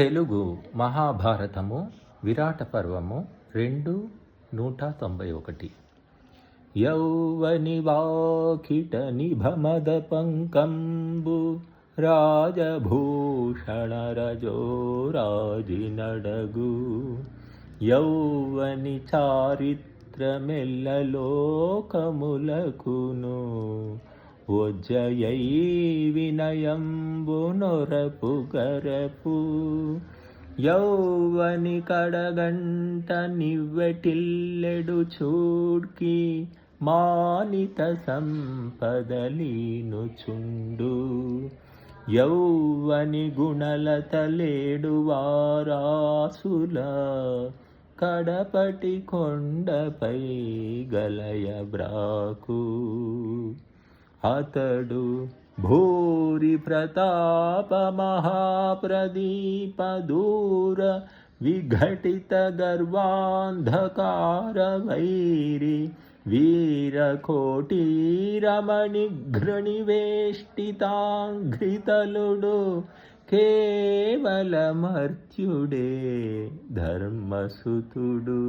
తెలుగు మహాభారతము విరాట పర్వము రెండు నూట తొంభై ఒకటి. యౌవని వాకిట నిభమద పంకంబు రాజభూషణ రజో రాజినడగు యౌవని చారిత్రమెల్లలోకములకును ఒజ్జయై వినయంబు వినయంబునొరపు గరపు యౌవని కడగంట నివ్వెటిల్లెడు చూడ్కి మానిత సంపదలీను చుండు. యౌవని గుణలతలేడు వారాసుల కడపటి కొండపై గలయ బ్రాకు. అతడు భూరి ప్రతాప మహాప్రదీప దూర విఘటిత గర్వాంధకార వైరి వీరకోటి రమణి కేవల మర్త్యుడే ధర్మసుతుడు.